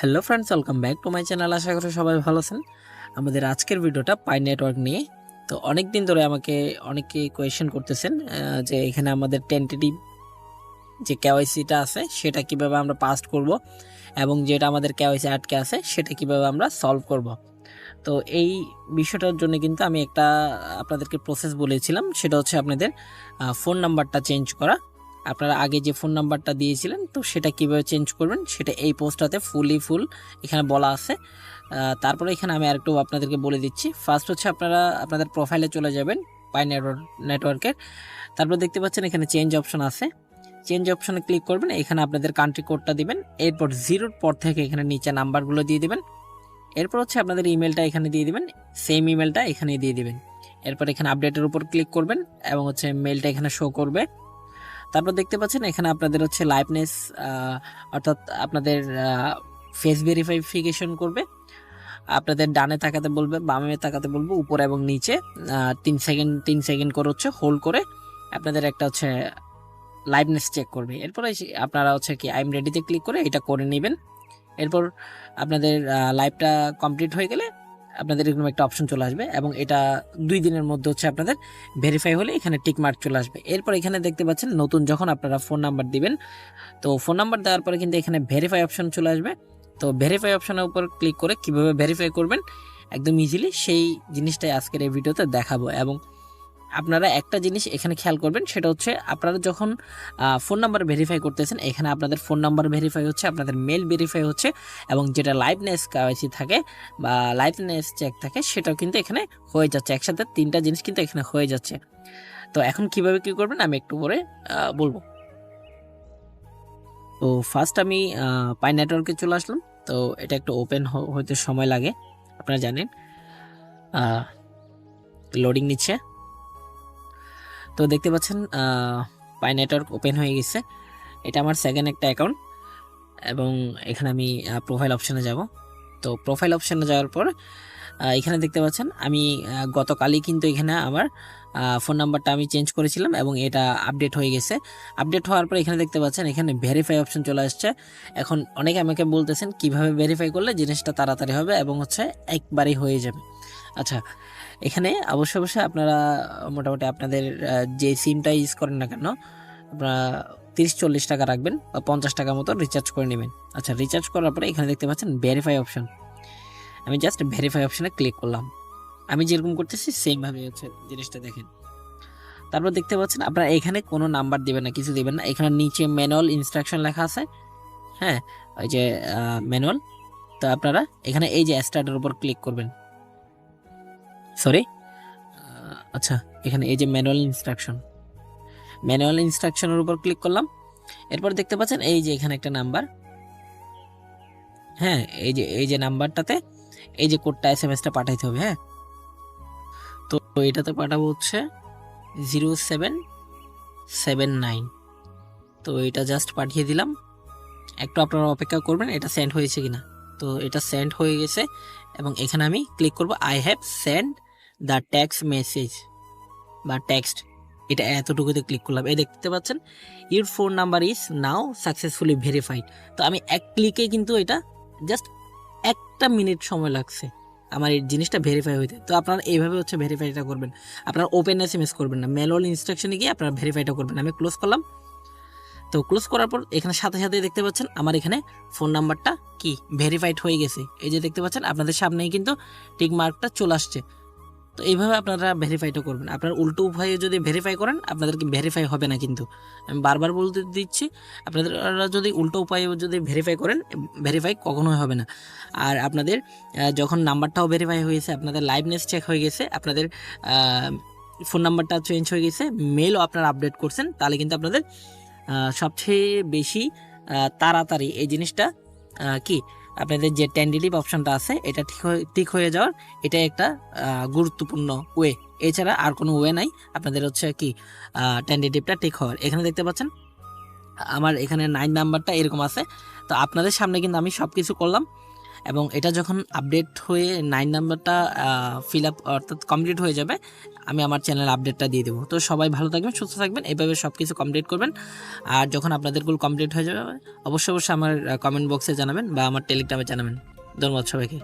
Hello friends welcome back to my channel আশা করি সবাই ভালো আছেন। আমাদের আজকের ভিডিওটা পাই নেটওয়ার্ক নিয়ে। তো অনেক দিন ধরে আমাকে অনেকে কোয়েশ্চেন করতেছেন যে এখানে আমাদের টেন্টেটিভ যে কেওয়াইসিটা আছে, সেটা কীভাবে আমরা পাস্ট করব এবং যেটা আমাদের কেওয়াইসি আটকে আছে, সেটা কীভাবে আমরা সলভ করব। তো এই বিষয়টার জন্য কিন্তু আমি একটা আপনাদেরকে প্রসেস বলেছিলাম, সেটা হচ্ছে আপনাদের ফোন নাম্বারটা চেঞ্জ করা। আপনারা আগে যে ফোন নাম্বারটা দিয়েছিলেন, তো সেটা কীভাবে চেঞ্জ করবেন, সেটা এই পোস্টটাতে ফুলি ফুল এখানে বলা আছে। তারপরে এখানে আমি আরেকটু আপনাদেরকে বলে দিচ্ছি। ফার্স্ট হচ্ছে আপনারা, আপনাদের প্রোফাইলে চলে যাবেন পাই নেটওয়ার্ক নেটওয়ার্কের তারপর দেখতে পাচ্ছেন এখানে চেঞ্জ অপশন আছে। চেঞ্জ অপশনে ক্লিক করবেন, এখানে আপনাদের কান্ট্রি কোডটা দিবেন। এরপর জিরোর পর থেকে এখানে নিচে নাম্বারগুলো দিয়ে দিবেন। এরপর হচ্ছে আপনাদের ইমেলটা এখানে দিয়ে দিবেন সেম ইমেলটা এখানে দিয়ে দিবেন। এরপর এখানে আপডেটের উপর ক্লিক করবেন এবং হচ্ছে মেলটা এখানে শো করবে। তারপর দেখতে পাচ্ছেন এখানে আপনাদের হচ্ছে লাইভনেস অর্থাৎ আপনাদের ফেস ভেরিফাইফিকেশন করবে। আপনাদের ডানে তাকাতে বলবে, বামে তাকাতে বলবে, উপরে এবং নিচে তিন সেকেন্ড তিন সেকেন্ড করে হচ্ছে হোল্ড করে আপনাদের একটা হচ্ছে লাইভনেস চেক করবে। এরপরে আপনারা হচ্ছে কি আইম রেডিতে ক্লিক করে এটা করে নেবেন। এরপর আপনাদের লাইভটা কমপ্লিট হয়ে গেলে আপনাদের এরকম একটা অপশন চলে আসবে এবং এটা দুই দিনের মধ্যে হচ্ছে আপনাদের ভেরিফাই হলে এখানে টিক মার্ক চলে আসবে। এরপর এখানে দেখতে পাচ্ছেন নতুন যখন আপনারা ফোন নাম্বার দিবেন, তো ফোন নাম্বার দেওয়ার পরে কিন্তু এখানে ভেরিফাই অপশন চলে আসবে। তো ভেরিফাই অপশনের উপর ক্লিক করে কীভাবে ভেরিফাই করবেন? একদম ইজিলি সেই জিনিসটাই আজকের এই ভিডিওতে দেখাবো এবং আপনারা একটা জিনিস এখানে খেয়াল করবেন, সেটা হচ্ছে আপনারা যখন ফোন নাম্বার ভেরিফাই করতেছেন, এখানে আপনাদের ফোন নাম্বার ভেরিফাই হচ্ছে, আপনাদের মেল ভেরিফাই হচ্ছে, এবং যেটা লাইভনেস কাওয়াইসি থাকে বা লাইভনেস চেক থাকে, সেটাও কিন্তু এখানে হয়ে যাচ্ছে। একসাথে তিনটা জিনিস কিন্তু এখানে হয়ে যাচ্ছে। তো এখন কীভাবে কি করবেন, আমি একটু পরে বলব। তো ফার্স্ট আমি পাই নেটওয়ার্কে চলে আসলাম। তো এটা একটু ওপেন হতে সময় লাগে, আপনারা জানেন। লোডিং নিচ্ছে। তো দেখতে পাচ্ছেন পাই নেটওয়ার্ক ওপেন হয়ে গেছে। এটা আমার সেকেন্ড একটা অ্যাকাউন্ট এবং এখানে আমি প্রোফাইল অপশানে যাব। তো প্রোফাইল অপশানে যাওয়ার পর এখানে দেখতে পাচ্ছেন, আমি গতকালই কিন্তু এখানে আমার ফোন নাম্বারটা আমি চেঞ্জ করেছিলাম এবং এটা আপডেট হয়ে গেছে। আপডেট হওয়ার পর এখানে দেখতে পাচ্ছেন, এখানে ভেরিফাই অপশন চলে আসছে। এখন অনেকে আমাকে বলতেছেন, কীভাবে ভেরিফাই করলে জিনিসটা তাড়াতাড়ি হবে এবং হচ্ছে একবারেই হয়ে যাবে। আচ্ছা এখানে অবশ্যই অবশ্যই আপনারা মোটামুটি আপনাদের যে সিমটা ইউজ করেন না কেন, আপনারা তিরিশ, চল্লিশ টাকা রাখবেন বা পঞ্চাশ টাকা মতো রিচার্জ করে নেবেন। আচ্ছা রিচার্জ করার পরে এখানে দেখতে পাচ্ছেন ভেরিফাই অপশন আমি জাস্ট ভেরিফাই অপশানে ক্লিক করলাম। আমি যেরকম করতেছি সেমভাবে হচ্ছে জিনিসটা দেখেন। তারপর দেখতে পাচ্ছেন, আপনারা এখানে কোনো নাম্বার দিবেন না, কিছু দেবেন না। এখানে নিচে ম্যানুয়াল ইনস্ট্রাকশন লেখা আছে। হ্যাঁ ওই যে ম্যানুয়াল তো আপনারা এখানে এই যে স্টার্টের উপর ক্লিক করবেন। সরি আচ্ছা এখানে এই যে ম্যানুয়াল ইনস্ট্রাকশন ম্যানুয়াল ইনস্ট্রাকশনের উপর ক্লিক করলাম। এরপর দেখতে পাচ্ছেন, এই যে এখানে একটা নাম্বার হ্যাঁ এই যে এই যে নাম্বারটাতে এই যে কোডটা এস এম এসটা পাঠাইতে হবে হ্যাঁ? তো এটাতে পাঠাবো হচ্ছে জিরো সেভেন সেভেন নাইন। তো এটা জাস্ট পাঠিয়ে দিলাম। একটু আপনারা অপেক্ষা করবেন, এটা সেন্ড হয়েছে কিনা। তো এটা সেন্ড হয়ে গেছে এবং এখানে আমি ক্লিক করব I have send the text message বা টেক্সট এটা এতটুকুতে ক্লিক করলাম। এই দেখতে পাচ্ছেন your phone number is now successfully verified তো আমি এক ক্লিকে কিন্তু এটা জাস্ট একটা মিনিট সময় লাগছে। আমার এই জিনিসটা ভেরিফাই হইতে তো আপনারা এইভাবে হচ্ছে ভেরিফাইটা করবেন। আপনারা ওপেন এস এম এস করবেন না। ম্যানুয়াল ইনস্ট্রাকশনে গিয়ে আপনারা ভেরিফাইটা করবেন। আমি ক্লোজ করলাম। তো ক্লোজ করার পর এখানে সাথে সাথে দেখতে পাচ্ছেন আমার এখানে ফোন নাম্বারটা কি? ভেরিফাইড হয়ে গেছে। এই যে দেখতে পাচ্ছেন, আপনাদের সামনেই কিন্তু টিক মার্কটা চলে আসছে। তো এইভাবে আপনারা ভেরিফাইটা করবেন। আপনার উল্টো উপায়ে যদি ভেরিফাই করেন, আপনাদেরকে ভেরিফাই হবে না কিন্তু। আমি বারবার বলতে দিচ্ছি আপনাদের যদি উল্টো উপায়ে যদি ভেরিফাই করেন ভেরিফাই কখনোই হবে না। আর আপনাদের যখন নাম্বারটাও ভেরিফাই হয়েছে আপনাদের লাইভনেস চেক হয়ে গেছে, আপনাদের ফোন নাম্বারটা চেঞ্জ হয়ে গেছে মেলও আপনারা আপডেট করছেন, তাহলে কিন্তু আপনাদের সবচেয়ে বেশি তাড়াতাড়ি এই জিনিসটা কি? আপনাদের যে ট্যান্ডিলিপ অপশনটা আছে, এটা ঠিক হয়ে ঠিক হয়ে যাওয়ার এটা একটা গুরুত্বপূর্ণ ওয়ে এছাড়া আর কোনো ওয়ে নাই। আপনাদের হচ্ছে কি ট্যান্ডিলিপটা ঠিক হওয়ার। এখানে দেখতে পাচ্ছেন, আমার এখানে নাইন নাম্বারটা এরকম আছে। তো আপনাদের সামনে কিন্তু আমি সব কিছু করলাম। এবং এটা যখন আপডেট হয়ে নাইন নাম্বারটা ফিল আপ অর্থাৎ কমপ্লিট হয়ে যাবে, আমি আমার চ্যানেল আপডেটটা দিয়ে দেবো। তো সবাই ভালো থাকবেন, সুস্থ থাকবেন, এভাবে সব কিছু কমপ্লিট করবেন। আর যখন আপনাদেরগুলো কমপ্লিট হয়ে যাবে, অবশ্যই অবশ্যই আমার কমেন্ট বক্সে জানাবেন বা আমার টেলিগ্রামে জানাবেন। ধন্যবাদ সবাইকে।